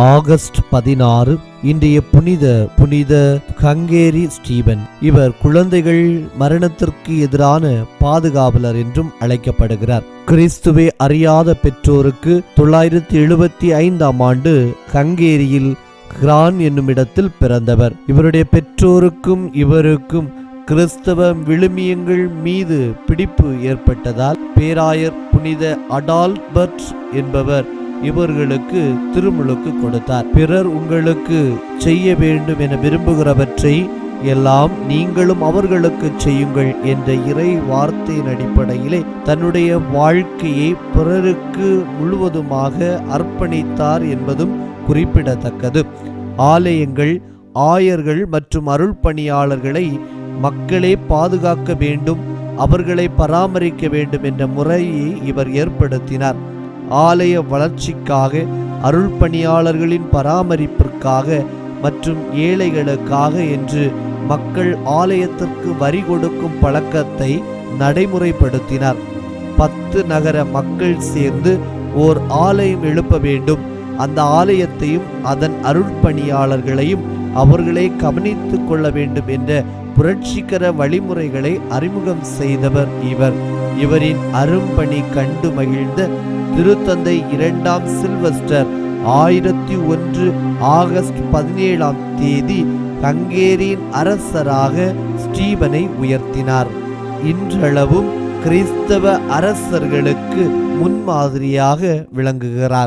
August பதினாறு இன்றைய புனித புனித ஹங்கேரி ஸ்டீபன். இவர் குழந்தைகள் மரணத்திற்கு எதிரான பாதுகாவலர் என்றும் அழைக்கப்படுகிறார். கிறிஸ்துவை அறியாத பெற்றோருக்கு தொள்ளாயிரத்தி எழுபத்தி ஐந்தாம் ஆண்டு ஹங்கேரியில் கிரான் என்னும் இடத்தில் பிறந்தவர். இவருடைய பெற்றோருக்கும் இவருக்கும் கிறிஸ்தவ விழுமியங்கள் மீது பிடிப்பு ஏற்பட்டதால் பேராயர் புனித அடால்பர்ட் என்பவர் இவர்களுக்கு திருமுழுக்கு கொடுத்தார். பிறர் உங்களுக்கு செய்ய வேண்டும் என விரும்புகிறவற்றை எல்லாம் நீங்களும் அவர்களுக்கு செய்யுங்கள் என்ற இறை வார்த்தையின் அடிப்படையிலே தன்னுடைய வாழ்க்கையை பிறருக்கு முழுவதுமாக அர்ப்பணித்தார் என்பதும் குறிப்பிடத்தக்கது. ஆலயங்கள் ஆயர்கள் மற்றும் அருள் பணியாளர்களை மக்களே பாதுகாக்க வேண்டும் அவர்களை பராமரிக்க வேண்டும் என்ற முறையை இவர் ஏற்படுத்தினார். ஆலய வளர்ச்சிக்காக அருள் பணியாளர்களின் பராமரிப்பிற்காக மற்றும் ஏழைகளுக்காக என்று மக்கள் ஆலயத்திற்கு வரி கொடுக்கும் பழக்கத்தை நடைமுறைப்படுத்தினார். பத்து நகர மக்கள் சேர்ந்து ஓர் ஆலயம் எழுப்ப வேண்டும். அந்த ஆலயத்தையும் அதன் அருள்பணியாளர்களையும் அவர்களே கவனித்துக் கொள்ள வேண்டும் என்ற புரட்சிகர வழிமுறைகளை அறிமுகம் செய்தவர் இவர். இவரின் அரும்பணி கண்டு மகிழ்ந்த திருத்தந்தை இரண்டாம் சில்வஸ்டர். ஆயிரத்தி ஒன்று ஆகஸ்ட் பதினேழாம் தேதி ஹங்கேரியின் அரசராக ஸ்டீபனை உயர்த்தினார். இன்றளவும் கிறிஸ்தவ அரசர்களுக்கு முன்மாதிரியாக விளங்குகிறார்.